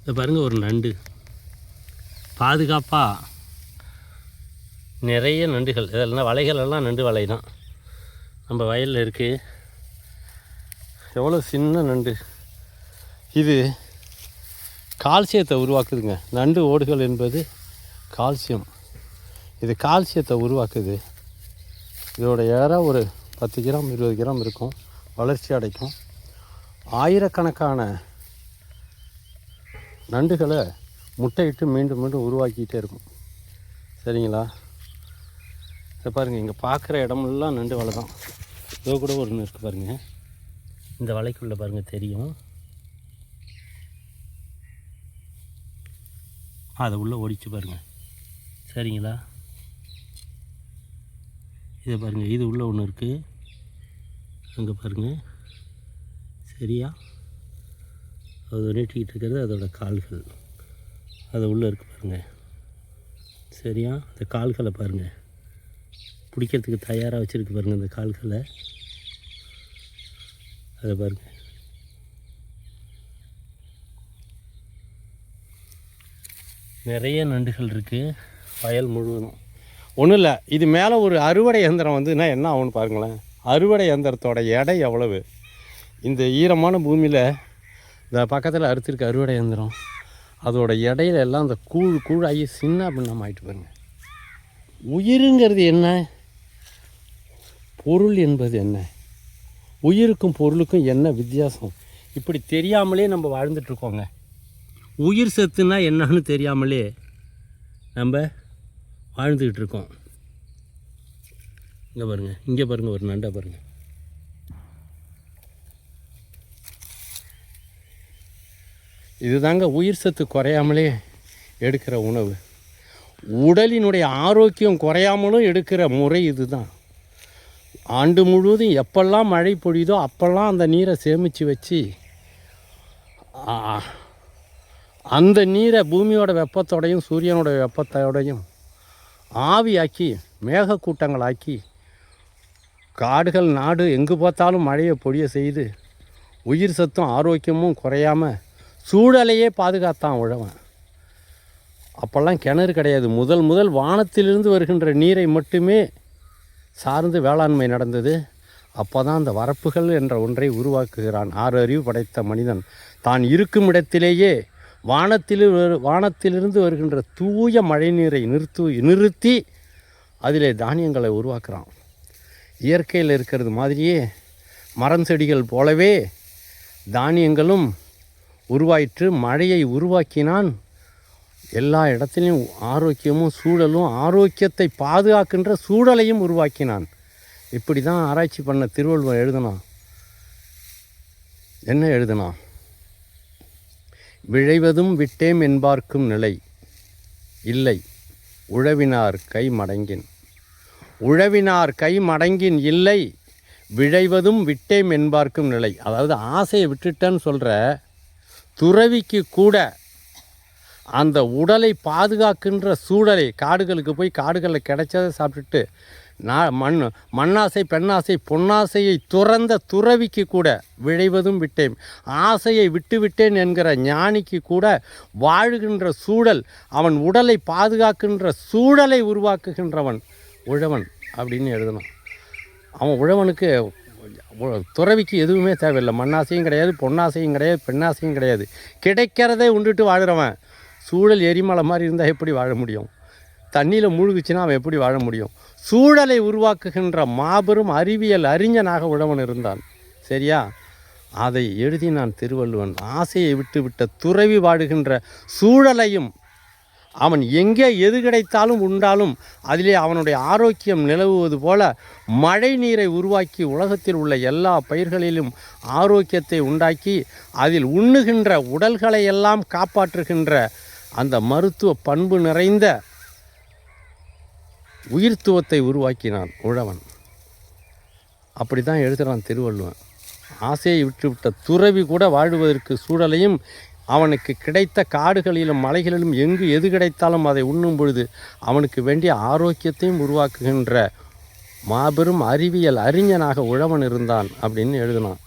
இதை பாருங்கள் ஒரு நண்டு. பாதுகாப்பாக நிறைய நண்டுகள். இதெல்லாம் வலைகள் எல்லாம் நண்டு வலை தான். நம்ம வயலில் இருக்குது எவ்வளோ சின்ன நண்டு. இது கால்சியத்தை உருவாக்குதுங்க. நண்டு ஓடுகள் என்பது கால்சியம். இது கால்சியத்தை உருவாக்குது. இதோட எடை ஒரு பத்து கிராம் இருபது கிராம் இருக்கும். வளர்ச்சி அடைக்கும். ஆயிரக்கணக்கான நண்டுகளை முட்டையிட்டு மீண்டும் மீண்டும் உருவாக்கிக்கிட்டே இருக்கும். சரிங்களா? இதை பாருங்கள் இங்கே பார்க்குற இடமெல்லாம் நண்டு வலை தான். இதோ கூட ஒன்று இருக்குது பாருங்கள் இந்த வலைக்குள்ளே பாருங்கள் தெரியும். அதை உள்ளே ஒடிச்சு பாருங்கள் சரிங்களா? இதை பாருங்கள் இது உள்ளே ஒன்று இருக்குது அங்கே பாருங்கள் சரியா? அது நீட்டிக்கிட்டு இருக்கிறது அதோட கால்கள். அது உள்ளே இருக்கு பாருங்கள் சரியா? அந்த கால்களை பாருங்கள் பிடிக்கிறதுக்கு தயாராக வச்சுருக்கு பாருங்கள் இந்த கால்களை. அதை பாருங்கள் நிறைய நண்டுகள் இருக்குது வயல் முழுவதும். ஒன்றும் இல்லை இது மேலே ஒரு அறுவடை இயந்திரம் வந்துன்னா என்ன ஆகும்னு பாருங்களேன். அறுவடை இயந்திரத்தோட எடை எவ்வளவு? இந்த ஈரமான பூமியில் இந்த பக்கத்தில் அறுத்திருக்க அறுவடை இயந்திரம். அதோட இடையில எல்லாம் அந்த கூழ் கூழாகி சின்ன பின்னம் ஆகிட்டு பாருங்க. உயிருங்கிறது என்ன? பொருள் என்பது என்ன? உயிருக்கும் பொருளுக்கும் என்ன வித்தியாசம்? இப்படி தெரியாமலே நம்ம வாழ்ந்துட்டுருக்கோங்க உயிர் சத்துனா என்னன்னு தெரியாமலே நம்ம வாழ்ந்துக்கிட்டு இருக்கோம். இங்கே பாருங்கள் இங்கே பாருங்கள் ஒரு நண்டை பாருங்கள் இதுதாங்க உயிர் சத்து குறையாமலே எடுக்கிற உணவு. உடலினுடைய ஆரோக்கியம் குறையாமலும் எடுக்கிற முறை இதுதான். ஆண்டு முழுவதும் எப்பெல்லாம் மழை பொழியுதோ அப்போல்லாம் அந்த நீரை சேமித்து வச்சு அந்த நீரை பூமியோட வெப்பத்தோடையும் சூரியனோட வெப்பத்தோடையும் ஆவியாக்கி மேகக்கூட்டங்களாக்கி காடுகள் நாடு எங்கு பார்த்தாலும் மழையை பொழிய செய்து உயிர் சத்தும் ஆரோக்கியமும் குறையாமல் சூழலையே பாதுகாத்தான் உழவன். அப்போல்லாம் கிணறு கிடையாது. முதல் முதல் வானத்திலிருந்து வருகின்ற நீரை மட்டுமே சார்ந்து வேளாண்மை நடந்தது. அப்போ தான் அந்த வரப்புகள் என்ற ஒன்றை உருவாக்குகிறான். ஆறு அறிவு படைத்த மனிதன். தான் இருக்கும் இடத்திலேயே வானத்தில் வரு- வானத்திலிருந்து வருகின்ற தூய மழைநீரை நிறுத்து நிறுத்தி அதிலே தானியங்களை உருவாக்குறான். இயற்கையில் இருக்கிறது மாதிரியே மரம் செடிகள் போலவே தானியங்களும் உருவாயிற்று. மழையை உருவாக்கினான். எல்லா இடத்துலையும் ஆரோக்கியமும் சூழலும் ஆரோக்கியத்தை பாதுகாக்கின்ற சூழலையும் உருவாக்கினான். இப்படி தான் ஆராய்ச்சி பண்ண திருவள்ளுவர் எழுதினான். என்ன எழுதினான்? விழைவதும் விட்டேம் என்பார்க்கும் நிலை இல்லை. உழவினார் கை மடங்கின். உழவினார் கை மடங்கின் இல்லை. விழைவதும் விட்டேம் என்பார்க்கும் நிலை. அதாவது ஆசையை விட்டுட்டேன்னு சொல்கிற துறவிக்கு கூட அந்த உடலை பாதுகாக்கின்ற சூழலை காடுகளுக்கு போய் காடுகளில் கிடைச்சதை சாப்பிட்டுட்டு நான் மண் மண்ணாசை பெண்ணாசை பொன்னாசையை துறந்த துறவிக்கு கூட விழைவதும் விட்டேன். ஆசையை விட்டுவிட்டேன் என்கிற ஞானிக்கு கூட வாழுகின்ற சூழல் அவன் உடலை பாதுகாக்கின்ற சூழலை உருவாக்குகின்றவன் உழவன் அப்படின்னு எழுதணும். அவன் உழவனுக்கு துறவிக்கு எதுவுமே தேவையில்லை. மண்ணாசையும் கிடையாது பொன்னாசையும் கிடையாது பெண்ணாசையும் கிடையாது. கிடைக்கிறதே உண்டுட்டு வாழ்கிறவன் சூழல் எரிமலை மாதிரி இருந்தால் எப்படி வாழ முடியும்? தண்ணியில் மூழ்குச்சுன்னா அவன் எப்படி வாழ முடியும்? சூழலை உருவாக்குகின்ற மாபெரும் அறிவியல் அறிஞனாக உழவன் இருந்தான். சரியா? அதை எழுதி நான் திருவள்ளுவன். ஆசையை விட்டுவிட்ட துறவி வாடுகின்ற சூழலையும் அவன் எங்கே எது கிடைத்தாலும் உண்டாலும் அதிலே அவனுடைய ஆரோக்கியம் நிலவுவது போல மழை நீரை உருவாக்கி உலகத்தில் உள்ள எல்லா பயிர்களிலும் ஆரோக்கியத்தை உண்டாக்கி அதில் உண்ணுகின்ற உடல்களை எல்லாம் காப்பாற்றுகின்ற அந்த மருத்துவ பண்பு நிறைந்த உயிர்த்துவத்தை உருவாக்கினான் உழவன். அப்படி தான் எழுதுகிறான் திருவள்ளுவன். ஆசையை விட்டுவிட்ட துறவி கூட வாழ்வதற்கு சூழலையும் அவனுக்கு கிடைத்த காடுகளிலும் மலைகளிலும் எங்கு எது கிடைத்தாலும் அதை உண்ணும் பொழுது அவனுக்கு வேண்டிய ஆரோக்கியத்தையும் உருவாக்குகின்ற மாபெரும் அறிவியல் அறிஞனாக உழவன் இருந்தான் அப்படின்னு எழுதினான்.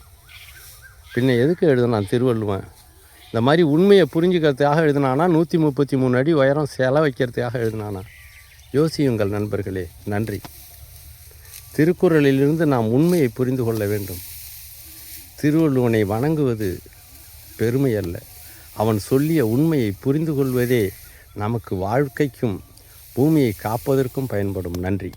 பின்ன எதுக்கு எழுதினான் திருவள்ளுவன்? இந்த மாதிரி உண்மையை புரிஞ்சுக்கிறதுக்காக எழுதினானா? நூற்றி முப்பத்தி மூணு அடி உயரம் செல வைக்கிறதுக்காக எழுதினானா? யோசியுங்கள் நண்பர்களே. நன்றி. திருக்குறளிலிருந்து நாம் உண்மையை புரிந்து கொள்ள வேண்டும். திருவள்ளுவனை வணங்குவது பெருமை அல்ல அவன் சொல்லிய உண்மையை புரிந்து கொள்வதே நமக்கு வாழ்க்கைக்கும் பூமியை காப்பதற்கும் பயன்படும். நன்றி.